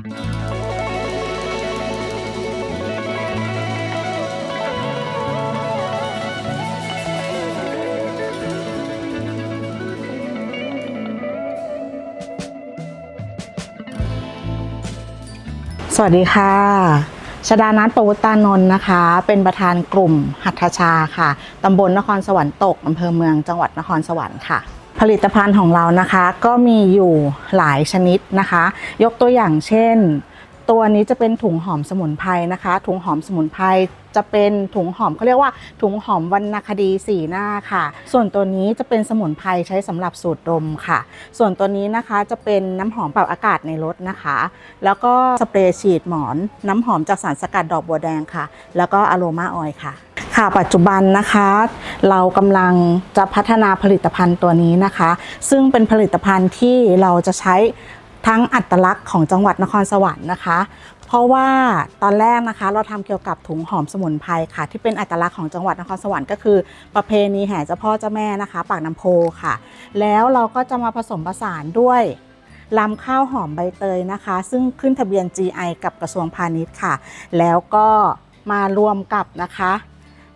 สวัสดีค่ะชดานัทประวุตานนท์นะคะ เป็นประธานกลุ่มหัตถชาค่ะ ตำบลนครสวรรค์ตก อำเภอเมืองจังหวัดนครสวรรค์ค่ะ ผลิตภัณฑ์ของเรานะคะ ก็มีอยู่หลายชนิดนะคะ ยกตัวอย่างเช่น ตัวนี้จะเป็นถุงหอมสมุนไพรนะคะ ถุงหอมสมุนไพรจะเป็นถุงหอมเขาเรียกว่าถุงหอมวรรณคดีสีหน้าค่ะ ส่วนตัวนี้จะเป็นสมุนไพรใช้สำหรับสูดดมค่ะ ส่วนตัวนี้นะคะจะเป็นน้ำหอมปรับอากาศในรถนะคะ แล้วก็สเปรย์ฉีดหมอน น้ำหอมจากสารสกัดดอกบัวแดงค่ะ แล้วก็อะโรมาออยล์ค่ะ ค่ะปัจจุบันนะคะ เรากำลังจะพัฒนาผลิตภัณฑ์ตัวนี้นะคะ ซึ่งเป็นผลิตภัณฑ์ที่เราจะใช้ทั้งอัตลักษณ์ของจังหวัดนครสวรรค์นะคะ เพราะว่าตอนแรกนะคะ เราทำเกี่ยวกับถุงหอมสมุนไพรค่ะ ที่เป็นอัตลักษณ์ของจังหวัดนครสวรรค์ก็คือ ประเพณีแห่เจ้าพ่อเจ้าแม่นะคะ ปากน้ำโพค่ะ แล้วเราก็จะมาผสมผสานด้วยลำข้าวหอมใบเตยนะคะ ซึ่งขึ้นทะเบียน GI กับกระทรวงพาณิชย์ค่ะ แล้วก็มารวมกับนะคะ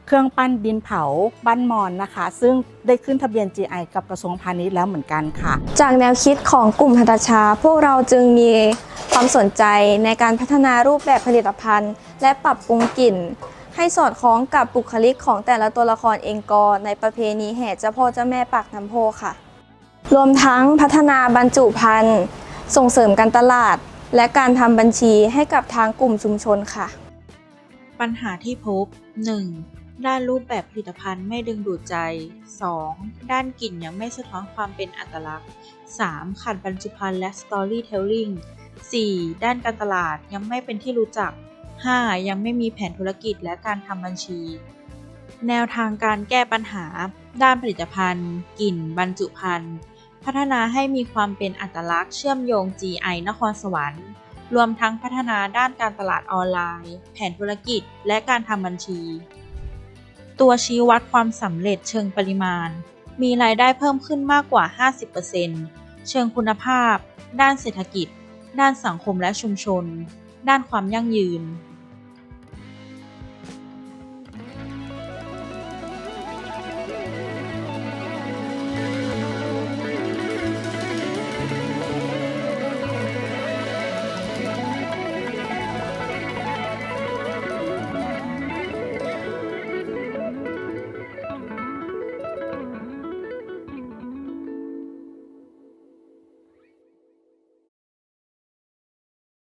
เครื่องปั้นดินเผาบ้านมอนนะคะ ซึ่งได้ขึ้นทะเบียน GI กับกระทรวงพาณิชย์แล้วเหมือนกันค่ะ จากแนวคิดของกลุ่มหัตถชา พวกเราจึงมีความสนใจในการพัฒนารูปแบบผลิตภัณฑ์ และปรับปรุงกลิ่น ให้สอดคล้องกับบุคลิกของแต่ละตัวละครเองกอร์ในประเพณีแห่เจ้าพ่อเจ้าแม่ปากน้ำโพค่ะ รวมทั้งพัฒนาบรรจุภัณฑ์ส่งเสริมการตลาด และการทำบัญชีให้กับทางกลุ่มชุมชนค่ะ ปัญหาที่พบ 1. ด้านรูปแบบผลิตภัณฑ์ไม่ดึงดูดใจ 2. ด้านกลิ่นยังไม่สะท้อนความเป็นอัตลักษณ์ 3. ขาดบรรจุภัณฑ์และ Storytelling 4. ด้านการตลาดยังไม่เป็นที่รู้จัก 5. ยังไม่มีแผนธุรกิจและการทำบัญชี แนวทางการแก้ปัญหา ด้านผลิตภัณฑ์ กลิ่น บรรจุภัณฑ์ พัฒนาให้มีความเป็นอัตลักษณ์เชื่อมโยง GI นครสวรรค์ รวมทั้งพัฒนาด้านการตลาดออนไลน์ แผนธุรกิจ และการทำบัญชี ตัวชี้วัดความสำเร็จเชิงปริมาณ มีรายได้เพิ่มขึ้นมากกว่า 50%เชิงคุณภาพ ด้านเศรษฐกิจ ด้านสังคมและชุมชน ด้านความยั่งยืน